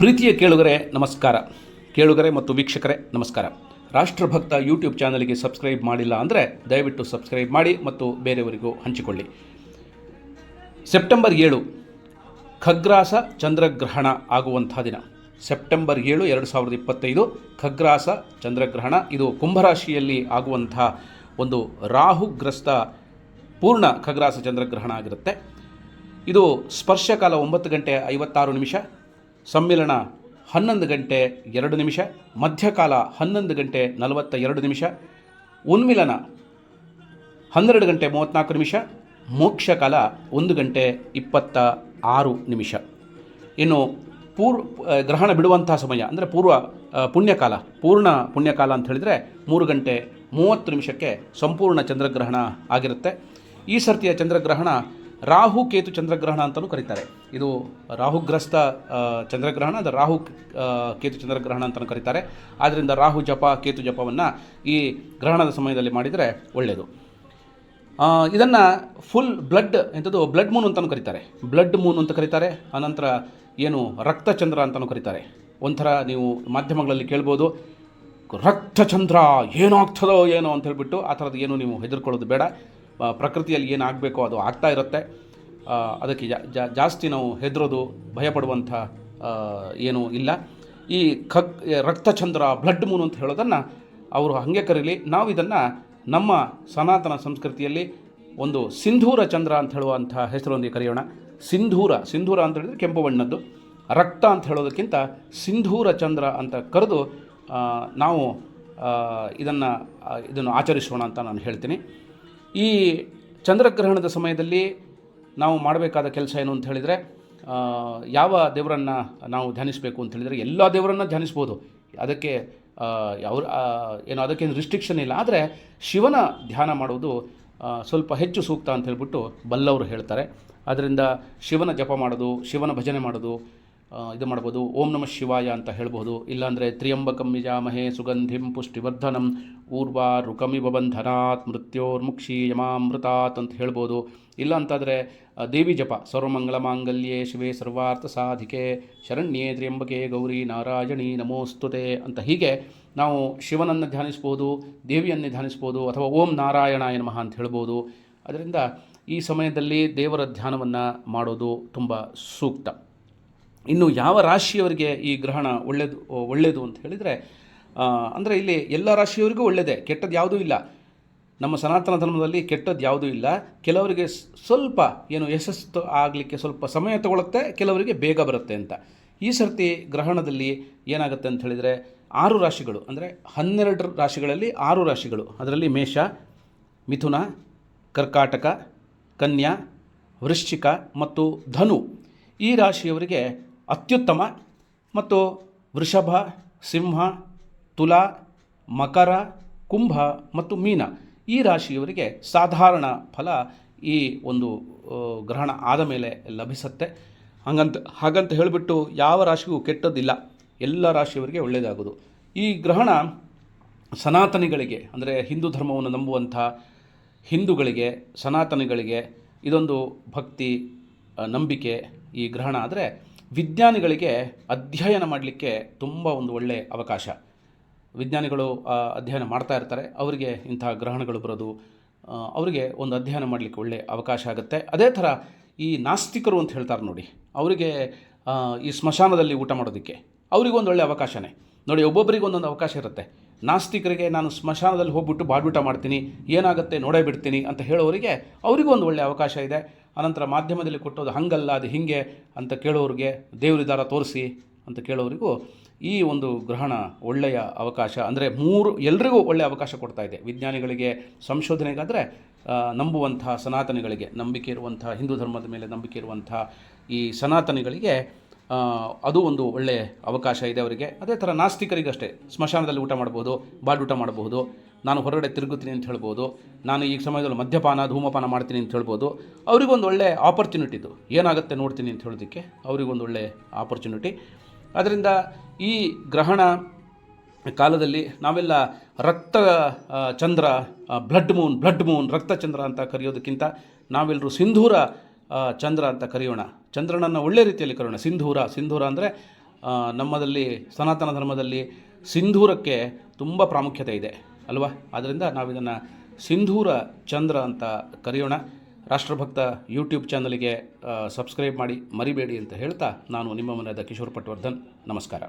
ಪ್ರೀತಿಯ ಕೇಳುಗರೆ, ನಮಸ್ಕಾರ. ಕೇಳುಗರೆ ಮತ್ತು ವೀಕ್ಷಕರೇ, ನಮಸ್ಕಾರ. ರಾಷ್ಟ್ರಭಕ್ತ ಯೂಟ್ಯೂಬ್ ಚಾನಲ್ಗೆ ಸಬ್ಸ್ಕ್ರೈಬ್ ಮಾಡಿಲ್ಲ ಅಂದರೆ ದಯವಿಟ್ಟು ಸಬ್ಸ್ಕ್ರೈಬ್ ಮಾಡಿ ಮತ್ತು ಬೇರೆಯವರಿಗೂ ಹಂಚಿಕೊಳ್ಳಿ. ಸೆಪ್ಟೆಂಬರ್ ಏಳು, ಖಗ್ರಾಸ ಚಂದ್ರಗ್ರಹಣ ಆಗುವಂಥ ದಿನ. ಸೆಪ್ಟೆಂಬರ್ ಏಳು, ಎರಡು ಸಾವಿರದ ಇಪ್ಪತ್ತೈದು, ಖಗ್ರಾಸ ಚಂದ್ರಗ್ರಹಣ. ಇದು ಕುಂಭರಾಶಿಯಲ್ಲಿ ಆಗುವಂಥ ಒಂದು ರಾಹುಗ್ರಸ್ತ ಪೂರ್ಣ ಖಗ್ರಾಸ ಚಂದ್ರಗ್ರಹಣ ಆಗಿರುತ್ತೆ. ಇದು ಸ್ಪರ್ಶಕಾಲ ಒಂಬತ್ತು ಗಂಟೆ ಐವತ್ತಾರು ನಿಮಿಷ ಸಮ್ಮಿಲನ ಹನ್ನೊಂದು ಗಂಟೆ ಎರಡು ನಿಮಿಷ, ಮಧ್ಯಕಾಲ ಹನ್ನೊಂದು ಗಂಟೆ ನಲವತ್ತ ಎರಡು ನಿಮಿಷ, ಉನ್ಮಿಲನ ಹನ್ನೆರಡು ಗಂಟೆ ಮೂವತ್ತ್ನಾಲ್ಕು ನಿಮಿಷ, ಮೋಕ್ಷಕಾಲ ಒಂದು ಗಂಟೆ ಇಪ್ಪತ್ತ ಆರು ನಿಮಿಷ. ಇನ್ನು ಪೂರ್ ಗ್ರಹಣ ಬಿಡುವಂಥ ಸಮಯ, ಅಂದರೆ ಪೂರ್ವ ಪುಣ್ಯಕಾಲ, ಪೂರ್ಣ ಪುಣ್ಯಕಾಲ ಅಂತ ಹೇಳಿದರೆ ಮೂರು ಗಂಟೆ ಮೂವತ್ತು ನಿಮಿಷಕ್ಕೆ ಸಂಪೂರ್ಣ ಚಂದ್ರಗ್ರಹಣ ಆಗಿರುತ್ತೆ. ಈ ಸರ್ತಿಯ ಚಂದ್ರಗ್ರಹಣ ರಾಹು ಕೇತು ಚಂದ್ರಗ್ರಹಣ ಅಂತಲೂ ಕರೀತಾರೆ. ಇದು ರಾಹುಗ್ರಸ್ತ ಚಂದ್ರಗ್ರಹಣ, ಅದು ರಾಹು ಕೇತು ಚಂದ್ರಗ್ರಹಣ ಅಂತಲೂ ಕರೀತಾರೆ. ಆದ್ದರಿಂದ ರಾಹು ಜಪ, ಕೇತು ಜಪವನ್ನು ಈ ಗ್ರಹಣದ ಸಮಯದಲ್ಲಿ ಮಾಡಿದರೆ ಒಳ್ಳೆಯದು ಇದನ್ನು ಫುಲ್ ಬ್ಲಡ್ ಎಂಥದ್ದು ಬ್ಲಡ್ ಮೂನ್ ಅಂತಲೂ ಕರೀತಾರೆ. ಬ್ಲಡ್ ಮೂನ್ ಅಂತ ಕರೀತಾರೆ. ಆನಂತರ ಏನು, ರಕ್ತಚಂದ್ರ ಅಂತಲೂ ಕರೀತಾರೆ. ಒಂಥರ ನೀವು ಮಾಧ್ಯಮಗಳಲ್ಲಿ ಕೇಳ್ಬೋದು, ರಕ್ತಚಂದ್ರ ಏನಾಗ್ತದೋ ಏನೋ ಅಂತ ಹೇಳ್ಬಿಟ್ಟು ಆ ಥರದ್ದು ಏನು ನೀವು ಹೆದರ್ಕೊಳ್ಳೋದು ಬೇಡ. ಪ್ರಕೃತಿಯಲ್ಲಿ ಏನಾಗಬೇಕೋ ಅದು ಆಗ್ತಾ ಇರುತ್ತೆ. ಅದಕ್ಕೆ ಜಾಸ್ತಿ ನಾವು ಹೆದರೋದು, ಭಯಪಡುವಂಥ ಏನೂ ಇಲ್ಲ. ಈ ಖಗ್ ರಕ್ತಚಂದ್ರ, ಬ್ಲಡ್ ಮೂನ್ ಅಂತ ಹೇಳೋದನ್ನು ಅವರು ಹಾಗೆ ಕರೀಲಿ. ನಾವು ಇದನ್ನು ನಮ್ಮ ಸನಾತನ ಸಂಸ್ಕೃತಿಯಲ್ಲಿ ಒಂದು ಸಿಂಧೂರ ಚಂದ್ರ ಅಂತ ಹೇಳುವಂಥ ಹೆಸರೊಂದಿಗೆ ಕರೆಯೋಣ. ಸಿಂಧೂರ ಸಿಂಧೂರ ಅಂತ ಹೇಳಿದರೆ ಕೆಂಪು ಬಣ್ಣದ್ದು. ರಕ್ತ ಅಂತ ಹೇಳೋದಕ್ಕಿಂತ ಸಿಂಧೂರ ಚಂದ್ರ ಅಂತ ಕರೆದು ನಾವು ಇದನ್ನು ಇದನ್ನು ಆಚರಿಸೋಣ ಅಂತ ನಾನು ಹೇಳ್ತೀನಿ. ಈ ಚಂದ್ರಗ್ರಹಣದ ಸಮಯದಲ್ಲಿ ನಾವು ಮಾಡಬೇಕಾದ ಕೆಲಸ ಏನು ಅಂತ ಹೇಳಿದರೆ ಯಾವ ದೇವರನ್ನು ನಾವು ಧ್ಯಾನಿಸಬೇಕು ಅಂತ ಹೇಳಿದರೆ ಎಲ್ಲ ದೇವರನ್ನು ಧ್ಯಾನಿಸ್ಬೋದು. ಅದಕ್ಕೆ ಅವ್ರ ಏನು ಅದಕ್ಕೇನು ರಿಸ್ಟ್ರಿಕ್ಷನ್ ಇಲ್ಲ. ಆದರೆ ಶಿವನ ಧ್ಯಾನ ಮಾಡುವುದು ಸ್ವಲ್ಪ ಹೆಚ್ಚು ಸೂಕ್ತ ಅಂತ ಹೇಳಿಬಿಟ್ಟು ಬಲ್ಲವರು ಹೇಳ್ತಾರೆ. ಅದರಿಂದ ಶಿವನ ಜಪ ಮಾಡೋದು, ಶಿವನ ಭಜನೆ ಮಾಡೋದು ಇದು ಮಾಡ್ಬೋದು. ಓಂ ನಮಃ ಶಿವಾಯ ಅಂತ ಹೇಳ್ಬೋದು. ಇಲ್ಲಾಂದರೆ ತ್ರಿಯಂಬಕಂ ಯಜಾಮಹೇ ಸುಗಂಧಿಂ ಪುಷ್ಟಿವರ್ಧನಂ ಊರ್ವಾ ರುಕಮಿವ ಬಂಧನಾತ್ ಮೃತ್ಯೋರ್ಮುಕ್ಷಿ ಯಮಾಮೃತಾತ್ ಅಂತ ಹೇಳ್ಬೋದು. ಇಲ್ಲ ಅಂತಾದರೆ ದೇವಿ ಜಪ, ಸರ್ವಮಂಗಳ ಮಾಂಗಲ್ಯೆ ಶಿವೆ ಸರ್ವಾರ್ಥ ಸಾಧಿಕೆ, ಶರಣ್ಯೇ ತ್ರಿಯಂಬಕೆ ಗೌರಿ ನಾರಾಯಣಿ ನಮೋಸ್ತುತೆ ಅಂತ ಹೀಗೆ ನಾವು ಶಿವನನ್ನು ಧ್ಯಾನಿಸ್ಬೋದು, ದೇವಿಯನ್ನು ಧ್ಯಾನಿಸ್ಬೋದು ಅಥವಾ ಓಂ ನಾರಾಯಣಾಯ ನಮಃ ಅಂತ ಹೇಳ್ಬೋದು. ಅದರಿಂದ ಈ ಸಮಯದಲ್ಲಿ ದೇವರ ಧ್ಯಾನವನ್ನು ಮಾಡೋದು ತುಂಬ ಸೂಕ್ತ. ಇನ್ನು ಯಾವ ರಾಶಿಯವರಿಗೆ ಈ ಗ್ರಹಣ ಒಳ್ಳೆಯದು ಒಳ್ಳೆಯದು ಅಂತ ಹೇಳಿದರೆ ಅಂದರೆ ಇಲ್ಲಿ ಎಲ್ಲ ರಾಶಿಯವರಿಗೂ ಒಳ್ಳೆಯದೇ ಕೆಟ್ಟದ್ದು ಯಾವುದೂ ಇಲ್ಲ. ನಮ್ಮ ಸನಾತನ ಧರ್ಮದಲ್ಲಿ ಕೆಟ್ಟದ್ದು ಯಾವುದೂ ಇಲ್ಲ. ಕೆಲವರಿಗೆ ಸ್ವಲ್ಪ ಏನು ಯಶಸ್ಸು ಆಗಲಿಕ್ಕೆ ಸ್ವಲ್ಪ ಸಮಯ ತಗೊಳುತ್ತೆ, ಕೆಲವರಿಗೆ ಬೇಗ ಬರುತ್ತೆ ಅಂತ. ಈ ಸರ್ತಿ ಗ್ರಹಣದಲ್ಲಿ ಏನಾಗುತ್ತೆ ಅಂತ ಹೇಳಿದರೆ, ಆರು ರಾಶಿಗಳು, ಅಂದರೆ ಹನ್ನೆರಡು ರಾಶಿಗಳಲ್ಲಿ ಆರು ರಾಶಿಗಳು. ಅದರಲ್ಲಿ ಮೇಷ, ಮಿಥುನ, ಕರ್ಕಾಟಕ, ಕನ್ಯಾ, ವೃಶ್ಚಿಕ ಮತ್ತು ಧನು ಈ ರಾಶಿಯವರಿಗೆ ಅತ್ಯುತ್ತಮ ಮತ್ತು ವೃಷಭ, ಸಿಂಹ, ತುಲಾ, ಮಕರ, ಕುಂಭ ಮತ್ತು ಮೀನ ಈ ರಾಶಿಯವರಿಗೆ ಸಾಧಾರಣ ಫಲ ಈ ಒಂದು ಗ್ರಹಣ ಆದ ಮೇಲೆ ಲಭಿಸುತ್ತೆ. ಹಾಗಂತ ಹಾಗಂತ ಹೇಳಿಬಿಟ್ಟು ಯಾವ ರಾಶಿಗೂ ಕೆಟ್ಟದ್ದಿಲ್ಲ. ಎಲ್ಲ ರಾಶಿಯವರಿಗೆ ಒಳ್ಳೆಯದಾಗೋದು. ಈ ಗ್ರಹಣ ಸನಾತನಿಗಳಿಗೆ, ಅಂದರೆ ಹಿಂದೂ ಧರ್ಮವನ್ನು ನಂಬುವಂಥ ಹಿಂದೂಗಳಿಗೆ, ಸನಾತನಿಗಳಿಗೆ ಇದೊಂದು ಭಕ್ತಿ ನಂಬಿಕೆ ಈ ಗ್ರಹಣ ಆದರೆ ವಿಜ್ಞಾನಿಗಳಿಗೆ ಅಧ್ಯಯನ ಮಾಡಲಿಕ್ಕೆ ತುಂಬ ಒಂದು ಒಳ್ಳೆಯ ಅವಕಾಶ. ವಿಜ್ಞಾನಿಗಳು ಅಧ್ಯಯನ ಮಾಡ್ತಾ ಇರ್ತಾರೆ. ಅವರಿಗೆ ಇಂತಹ ಗ್ರಹಣಗಳು ಬರೋದು ಅವರಿಗೆ ಒಂದು ಅಧ್ಯಯನ ಮಾಡಲಿಕ್ಕೆ ಒಳ್ಳೆಯ ಅವಕಾಶ ಆಗುತ್ತೆ. ಅದೇ ಥರ ಈ ನಾಸ್ತಿಕರು ಅಂತ ಹೇಳ್ತಾರೆ ನೋಡಿ, ಅವರಿಗೆ ಈ ಸ್ಮಶಾನದಲ್ಲಿ ಊಟ ಮಾಡೋದಕ್ಕೆ ಅವರಿಗೊಂದು ಒಳ್ಳೆಯ ಅವಕಾಶನೇ. ನೋಡಿ ಒಬ್ಬೊಬ್ಬರಿಗೆ ಒಂದೊಂದು ಅವಕಾಶ ಇರುತ್ತೆ. ನಾಸ್ತಿಕರಿಗೆ ನಾನು ಸ್ಮಶಾನದಲ್ಲಿ ಹೋಗ್ಬಿಟ್ಟು ಬಾಡ್ಬಿಟ ಮಾಡ್ತೀನಿ, ಏನಾಗುತ್ತೆ ನೋಡೇ ಬಿಡ್ತೀನಿ ಅಂತ ಹೇಳೋರಿಗೆ ಅವರಿಗೂ ಒಂದು ಒಳ್ಳೆಯ ಅವಕಾಶ ಇದೆ. ಅನಂತರ ಮಾಧ್ಯಮದಲ್ಲಿ ಕೊಟ್ಟೋದು ಹಂಗಲ್ಲ, ಅದು ಹೀಗೆ ಅಂತ ಕೇಳೋರಿಗೆ ದೇವರಿದಾರ ತೋರಿಸಿ ಅಂತ ಕೇಳೋರಿಗೂ ಈ ಒಂದು ಗ್ರಹಣ ಒಳ್ಳೆಯ ಅವಕಾಶ. ಅಂದರೆ ಮೂರು, ಎಲ್ರಿಗೂ ಒಳ್ಳೆಯ ಅವಕಾಶ ಕೊಡ್ತಾ ಇದೆ. ವಿಜ್ಞಾನಿಗಳಿಗೆ, ಸಂಶೋಧನೆಗಾದರೆ ನಂಬುವಂಥ ಸನಾತನಿಗಳಿಗೆ, ನಂಬಿಕೆ ಇರುವಂಥ ಹಿಂದೂ ಧರ್ಮದ ಮೇಲೆ ನಂಬಿಕೆ ಇರುವಂಥ ಈ ಸನಾತನಿಗಳಿಗೆ ಅದು ಒಂದು ಒಳ್ಳೆಯ ಅವಕಾಶ ಇದೆ ಅವರಿಗೆ. ಅದೇ ಥರ ನಾಸ್ತಿಕರಿಗಷ್ಟೇ. ಸ್ಮಶಾನದಲ್ಲಿ ಊಟ ಮಾಡ್ಬೋದು ಬಾಡೂಟ ಮಾಡಬಹುದು ನಾನು ಹೊರಗಡೆ ತಿರುಗುತ್ತೀನಿ ಅಂತ ಹೇಳ್ಬೋದು, ನಾನು ಈ ಸಮಯದಲ್ಲಿ ಮದ್ಯಪಾನ, ಧೂಮಪಾನ ಮಾಡ್ತೀನಿ ಅಂತ ಹೇಳ್ಬೋದು, ಅವರಿಗೊಂದು ಒಳ್ಳೆ ಆಪರ್ಚುನಿಟಿ ಇದು. ಏನಾಗುತ್ತೆ ನೋಡ್ತೀನಿ ಅಂತ ಹೇಳೋದಕ್ಕೆ ಅವರಿಗೊಂದು ಒಳ್ಳೆ ಆಪರ್ಚುನಿಟಿ ಅದರಿಂದ ಈ ಗ್ರಹಣ ಕಾಲದಲ್ಲಿ ನಾವೆಲ್ಲ ರಕ್ತ ಚಂದ್ರ ಬ್ಲಡ್ ಮೂನ್ ಬ್ಲಡ್ ಮೂನ್ ರಕ್ತ ಚಂದ್ರ ಅಂತ ಕರೆಯೋದಕ್ಕಿಂತ ನಾವೆಲ್ಲರೂ ಸಿಂಧೂರ ಚಂದ್ರ ಅಂತ ಕರೆಯೋಣ. ಚಂದ್ರನನ್ನು ಒಳ್ಳೆ ರೀತಿಯಲ್ಲಿ ಕರೆಯೋಣ. ಸಿಂಧೂರ. ಸಿಂಧೂರ ಅಂದರೆ ನಮ್ಮದಲ್ಲಿ, ಸನಾತನ ಧರ್ಮದಲ್ಲಿ ಸಿಂಧೂರಕ್ಕೆ ತುಂಬ ಪ್ರಾಮುಖ್ಯತೆ ಇದೆ, ಅಲ್ವಾ? ಆದ್ದರಿಂದ ನಾವು ಇದನ್ನು ಸಿಂಧೂರ ಚಂದ್ರ ಅಂತ ಕರೆಯೋಣ. ರಾಷ್ಟ್ರಭಕ್ತ ಯೂಟ್ಯೂಬ್ ಚಾನಲ್ಗೆ ಸಬ್ಸ್ಕ್ರೈಬ್ ಮಾಡಿ ಮರಿಬೇಡಿ ಅಂತ ಹೇಳ್ತಾ ನಾನು ನಿಮ್ಮ ಮನೆಯಾದ ಕಿಶೋರ್ ಪಟ್ವರ್ಧನ್. ನಮಸ್ಕಾರ.